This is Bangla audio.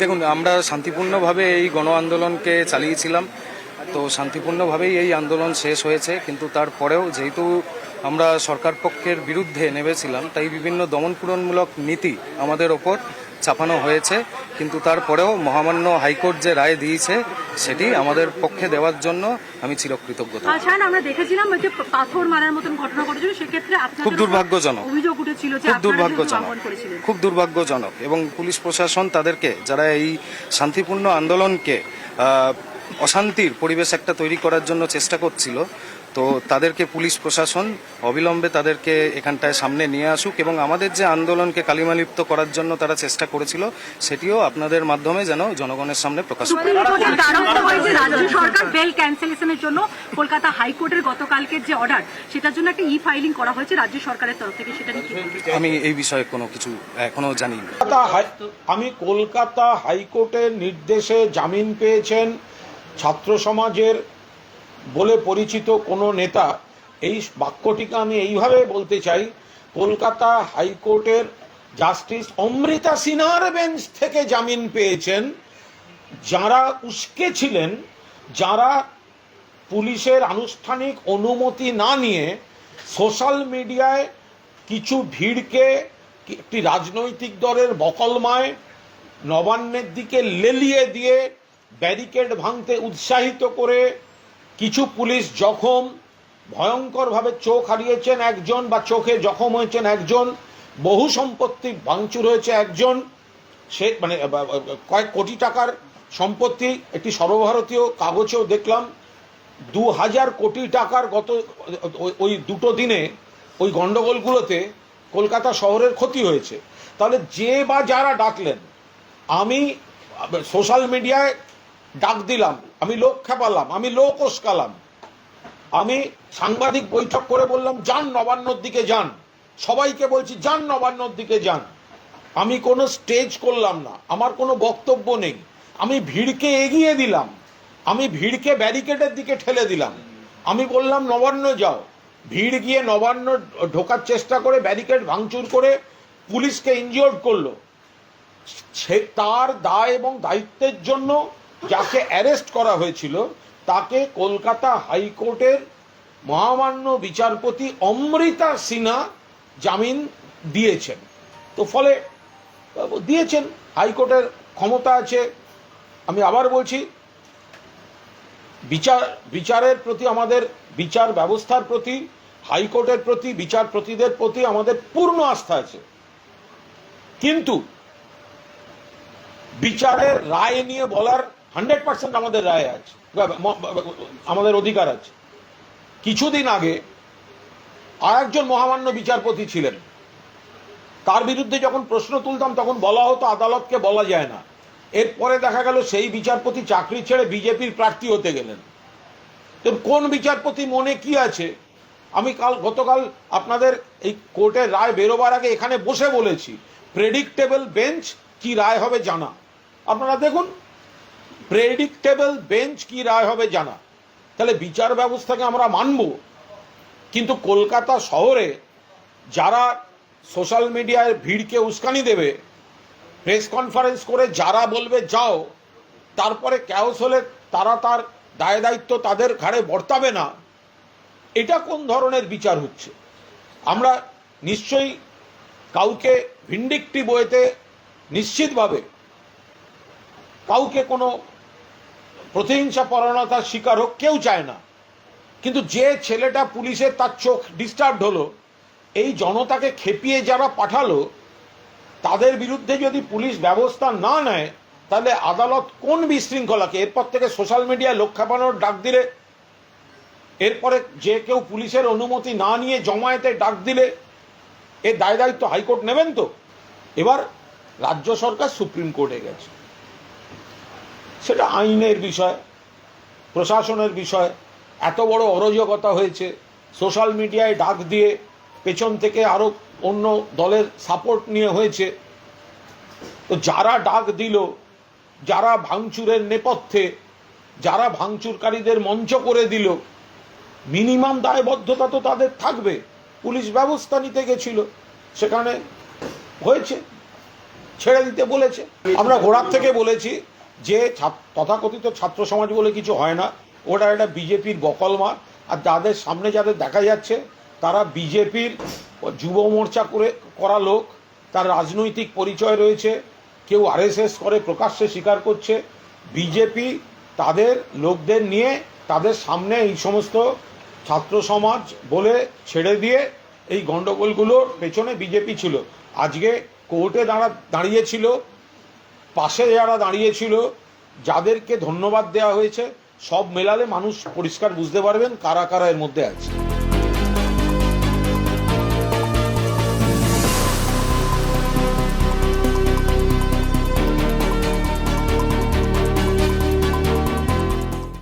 দেখুন, আমরা শান্তিপূর্ণভাবে এই গণ আন্দোলনকে চালিয়েছিলাম। তো শান্তিপূর্ণভাবেই এই আন্দোলন শেষ হয়েছে, কিন্তু তারপরেও যেহেতু আমরা সরকার পক্ষের বিরুদ্ধে নেমেছিলাম তাই বিভিন্ন দমনপূরণমূলক নীতি আমাদের ওপর চাপানো হয়েছে কিন্তু তারপরেও মহামান্য হাইকোর্ট যে রায় দিয়েছে সেটি আমাদের পক্ষে দেওয়ার জন্য আমি চিরকৃতজ্ঞ। আচ্ছা আমরা দেখেছিলাম যে পাথর মারার মতন ঘটনা ঘটেছিল সেক্ষেত্রে খুব দুর্ভাগ্যজনক। অভিযোগ উঠেছিল খুব দুর্ভাগ্যজনক খুব দুর্ভাগ্যজনক এবং পুলিশ প্রশাসন তাদেরকে যারা এই শান্তিপূর্ণ আন্দোলনকে অশান্তির পরিবেশ একটা তৈরি করার জন্য চেষ্টা করছিল। তো তাদেরকে পুলিশ প্রশাসন অবিলম্বে তাদেরকে এখানটায় সামনে নিয়ে আসুক এবং আমাদের যে আন্দোলনকে কালিমালিপ্ত করার জন্য তারা চেষ্টা করেছিল সেটিও আপনাদের মাধ্যমে যেন জনগণের সামনে প্রকাশ সরকার বেল ক্যান্সেলেশনের জন্য। কলকাতা হাইকোর্টের গতকালকের যে অর্ডার সেটার জন্য একটা ই ফাইলিং করা হয়েছে রাজ্য সরকারের তরফ থেকে সেটা নিয়ে আমি এই বিষয়ে কোনো কিছু এখনও জানি না আমি কলকাতা হাইকোর্টের নির্দেশে জামিন পেয়েছেন। ছাত্র সমাজের বলে পরিচিত কোনো নেতা, এই বাক্যটিকে আমি এইভাবে বলতে চাই, কলকাতা হাইকোর্টের জাস্টিস অমৃতা সিনহার বেঞ্চ থেকে জামিন পেয়েছেন। যারা উস্কে ছিলেন, যারা পুলিশের আনুষ্ঠানিক অনুমতি না নিয়ে সোশ্যাল মিডিয়ায় কিছু ভিড়কে, একটি রাজনৈতিক দলের বকলমায় নবান্নের দিকে লেলিয়ে দিয়ে ব্যারিকেড ভাঙতে উৎসাহিত করে কিছু পুলিশ জখম, ভয়ঙ্করভাবে চোখ হারিয়েছেন একজন বা চোখে জখম হয়েছেন একজন, বহু সম্পত্তি ভাঙচুর হয়েছে একজন, সে মানে কয়েক কোটি টাকার সম্পত্তি, একটি সর্বভারতীয় কাগজেও দেখলাম, দু হাজার কোটি টাকার গত, ওই- দুটো দিনে ওই গন্ডগোলগুলোতে কলকাতা শহরের ক্ষতি হয়েছে। তাহলে যে বা যারা ডাকলেন, আমি সোশ্যাল মিডিয়ায় ডাক দিলাম, আমি লোক খেপালাম, আমি লোক ওস্কালাম আমি সাংবাদিক বৈঠক করে বললাম, যান নবান্নর দিকে যান। সবাইকে বলছি, যান নবান্নর দিকে যান। আমি কোনো স্টেজ করলাম না, আমার কোনো বক্তব্য নেই। আমি ভিড়কে এগিয়ে দিলাম, আমি ভিড়কে ব্যারিকেডের দিকে ঠেলে দিলাম। আমি বললাম, নবান্ন যাও। ভিড় গিয়ে নবান্ন ঢোকার চেষ্টা করে, ব্যারিকেড ভাঙচুর করে পুলিশকে ইনজিওর্ড করল। সে তার দায় এবং দায়িত্বের জন্য যাকে অ্যারেস্ট করা হয়েছিল, তাকে কলকাতা হাইকোর্টের মহামান্য বিচারপতি অমৃতা সিনহা জামিন দিয়েছেন। তো ফলে দিয়েছেন, হাইকোর্টের ক্ষমতা আছে। আমি আবার বলছি, বিচার, বিচারের প্রতি আমাদের, বিচার ব্যবস্থার প্রতি, হাইকোর্টের প্রতি বিচারপতিদের প্রতি আমাদের পূর্ণ আস্থা আছে। কিন্তু, বিচারের রায় নিয়ে বলার হান্ড্রেড পার্সেন্ট আমাদের রায় আছে, আমাদের অধিকার আছে। কিছুদিন আগে আর একজন মহামান্য বিচারপতি ছিলেন। তার বিরুদ্ধে যখন প্রশ্ন তুলতাম, তখন বলা হতো আদালতকে বলা যায় না। এরপরে দেখা গেল সেই বিচারপতি চাকরি ছেড়ে বিজেপির প্রার্থী হতে গেলেন। তো কোন বিচারপতি মনে কি আছে? আমি কাল, গতকাল আপনাদের এই কোর্টের রায় বেরোবার আগে এখানে বসে বলেছি, প্রেডিক্টেবল বেঞ্চ কি রায় হবে জানা। আপনারা দেখুন প্রেডিক্টেবল বেঞ্চ কি রায় হবে জানা। তাহলে বিচার ব্যবস্থাকে আমরা মানব। কিন্তু কলকাতা শহরে যারা সোশ্যাল মিডিয়ায় ভিড়কে উস্কানি দেবে প্রেস কনফারেন্স করে যারা বলবে যাও, তারপরে ক্যাওস হলে তারা তার দায় দায়িত্ব তাদের ঘাড়ে বর্তাবে না, এটা কোন ধরনের বিচার হচ্ছে? আমরা নিশ্চয়ই কাউকে ভিন্ডিকটি বইতে নিশ্চিতভাবে, কাউকে কোনো প্রতিহিংসা পরায়ণতার শিকার হোক, কেউ চায় না। কিন্তু যে ছেলেটা পুলিশের তার চোখ ডিস্টার্বড হলো, এই জনতাকে খেপিয়ে যারা পাঠালো, তাদের বিরুদ্ধে যদি পুলিশ ব্যবস্থা না নেয়, তাহলে আদালত কোন বিশৃঙ্খলাকে? এরপর থেকে সোশ্যাল মিডিয়ায় লোক ডাক দিলে, এরপরে যে কেউ পুলিশের অনুমতি না নিয়ে জমায়েতে ডাক দিলে, এর দায় দায়িত্ব হাইকোর্ট নেবেন তো? এবার রাজ্য সরকার সুপ্রিম কোর্টে গেছে। সেটা আইনের বিষয়, প্রশাসনের বিষয়। এত বড় অরাজকতা হয়েছে, সোশ্যাল মিডিয়ায় ডাক দিয়ে পেছন থেকে আরও অন্য দলের সাপোর্ট নিয়ে হয়েছে। তো যারা ডাক দিল, যারা ভাঙচুরের নেপথ্যে, যারা ভাঙচুরকারীদের মঞ্চ করে দিল, মিনিমাম দায়বদ্ধতা তো তাদের থাকবে। পুলিশ ব্যবস্থা নিতে গেছিল, সেখানে হয়েছে, ছেড়ে দিতে বলেছে। আমরা ঘোড়ার থেকে বলেছি যে তথাকথিত ছাত্র সমাজ বলে কিছু হয় না। ওটা একটা বিজেপির বকলমা আর যাদের সামনে যাদের দেখা যাচ্ছে, তারা বিজেপির যুব মোর্চা করে, করা লোক। তার রাজনৈতিক পরিচয় রয়েছে। কেউ আরএসএস করে, প্রকাশ্যে স্বীকার করছে। বিজেপি তাদের লোকদের নিয়ে তাদের সামনে এই সমস্ত ছাত্র সমাজ বলে ছেড়ে দিয়ে এই গন্ডগোলগুলোর পেছনে বিজেপি ছিল। আজকে কোর্টে দাঁড়া, দাঁড়িয়েছিল পাশে যারা দাঁড়িয়েছিল, যাদেরকে ধন্যবাদ দেওয়া হয়েছে, সব মেলালে মানুষ পরিষ্কার বুঝতে পারবেন কারা কারা এর মধ্যে আছে।